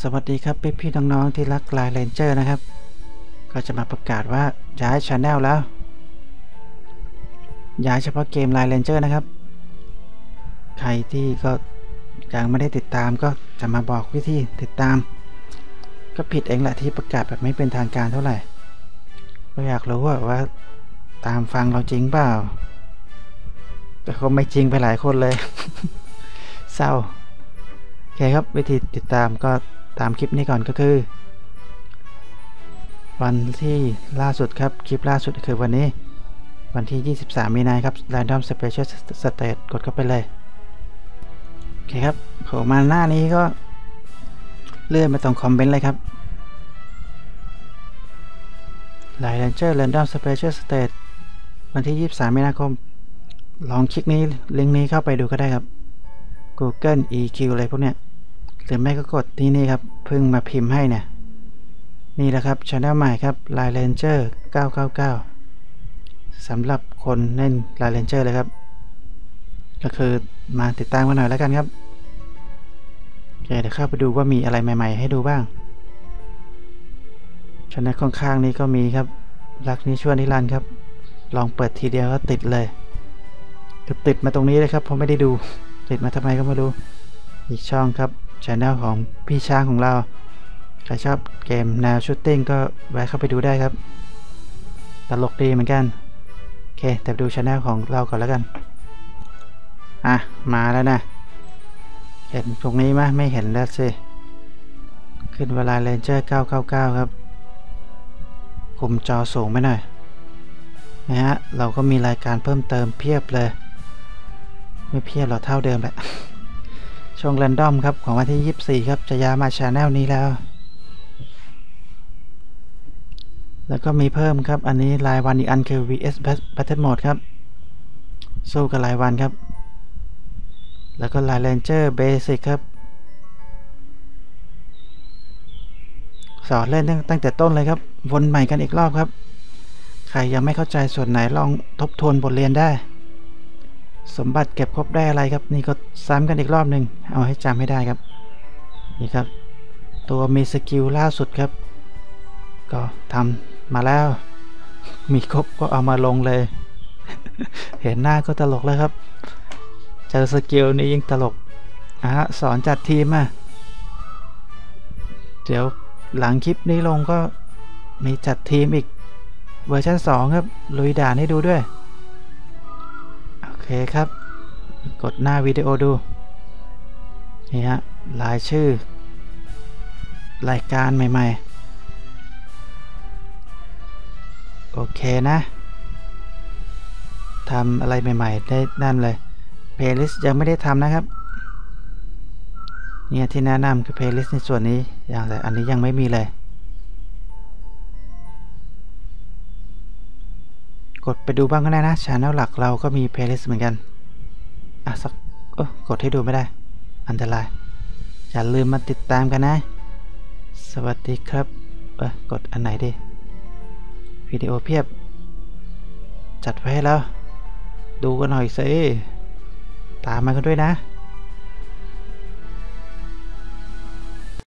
สวัสดีครับพี่พี่ๆน้องๆที่รักลายเรนเจอร์นะครับ ก็จะมาประกาศว่าย้ายช anel แล้ว ย้ายเฉพาะเกมลายเรนเจอร์นะครับ ใครที่ก็ยังไม่ได้ติดตามก็จะมาบอกวิธีติดตาม ก็ผิดเองแหละที่ประกาศแบบไม่เป็นทางการเท่าไหร่ ก็อยากรู้ว่าว่าตามฟังเราจริงเปล่า แต่ก็ไม่จริงไปหลายคนเลย เศร้า เคครับวิธีติดตามก็ตามคลิปนี้ก่อนก็คือ วันที่ล่าสุดครับ คลิปล่าสุดคือวันนี้ วันที่ 23 มีนาครับ Random Special State กดเข้าไปเลย โอเคครับผล่มาหน้านี้ก็เลื่อนไปตรงคอมเมนต์เลยครับ l i n e Ranger Random Special State วันที่ 23 มีนาคม ลองคลิกนี้ลิงก์นี้เข้าไปดูก็ได้ครับ Google EQ อะไรพวกเนี้ย หรือไม่ก็กดที่นี่ครับเพิ่งมาพิมพ์ให้เนี่ยนี่แหละครับช anel ใหม่ครับ Line Ranger 999สำหรับคนเล่น Line Ranger เลยครับ ก็คือมาติดตามกันหน่อยแล้วกันครับโอเคเดี๋ยวเข้าไปดูว่ามีอะไรใหม่ๆ ให้ดูบ้างช anel ข้างๆนี้ก็มีครับรักนี้ชั่วนิรันครับ ลองเปิดทีเดียวก็ติดเลยก็ติดมาตรงนี้เลยครับเพราะไม่ได้ดู ติดมาทำไมก็ไม่รู้ อีกช่องครับ ช anel ของพี่ช้างของเรา ใครชอบเกมแนวชูตติ้งก็แวะเข้าไปดูได้ครับ ตลกดีเหมือนกัน โอเค แต่ดูช anel ของเราก่อนแล้วกัน อะ มาแล้วนะ เห็นตรงนี้ไหมไม่เห็นแล้วสิ ขึ้นเวลา Ranger 999 ครับคุมจอสูงไปหน่อยนะฮะ เราก็มีรายการเพิ่มเติมเพียบเลย ไม่เพียบหรอเท่าเดิมแหละ ช่วงแรนดอมครับ ของวันที่ 24 ครับ จะย้ายมาช anel นี้แล้ว แล้วก็มีเพิ่มครับ อันนี้รายวันอีกอันคือ vs battle mode ครับ สู้กับรายวันครับ แล้วก็ราย ranger basic ครับ สอนเล่นตั้งแต่ต้นเลยครับ วนใหม่กันอีกรอบครับ ใครยังไม่เข้าใจส่วนไหนลองทบทวนบทเรียนได้ สมบัติเก็บครบได้อะไรครับ นี่ก็ซ้ำกันอีกรอบหนึ่งเอาให้จำให้ได้ครับ นี่ครับ ตัวมีสกิลล่าสุดครับ ก็ทำมาแล้ว มีครบก็เอามาลงเลย เห็นหน้าก็ตลกแล้วครับ เจอสกิลนี้ยิ่งตลกอะสอนจัดทีมอะ เดี๋ยวหลังคลิปนี้ลงก็มีจัดทีมอีกเวอร์ชัน2ครับ ลุยด่านให้ดูด้วย เคครับ กดหน้าวิดีโอดู นี่ฮะรายชื่อ รายการใหม่ ๆ โอเคนะทำอะไรใหม่ ๆ ได้นั่นเลยเพลย์ลิสต์ยังไม่ได้ทำนะครับ เนี่ยที่แนะนำคือเพลย์ลิสต์ในส่วนนี้อย่างแต่อันนี้ยังไม่มีเลย กดไปดูบ้างก็ได้นะชาแนลหลักเราก็มีเพลย์ลิสต์เหมือนกัน อะสักเออกดให้ดูไม่ได้ อันตราย อย่าลืมมาติดตามกันนะ สวัสดีครับ เออกดอันไหนดี วิดีโอเพียบ จัดไว้ให้แล้ว ดูกันหน่อยสิ ตามมากันด้วยนะ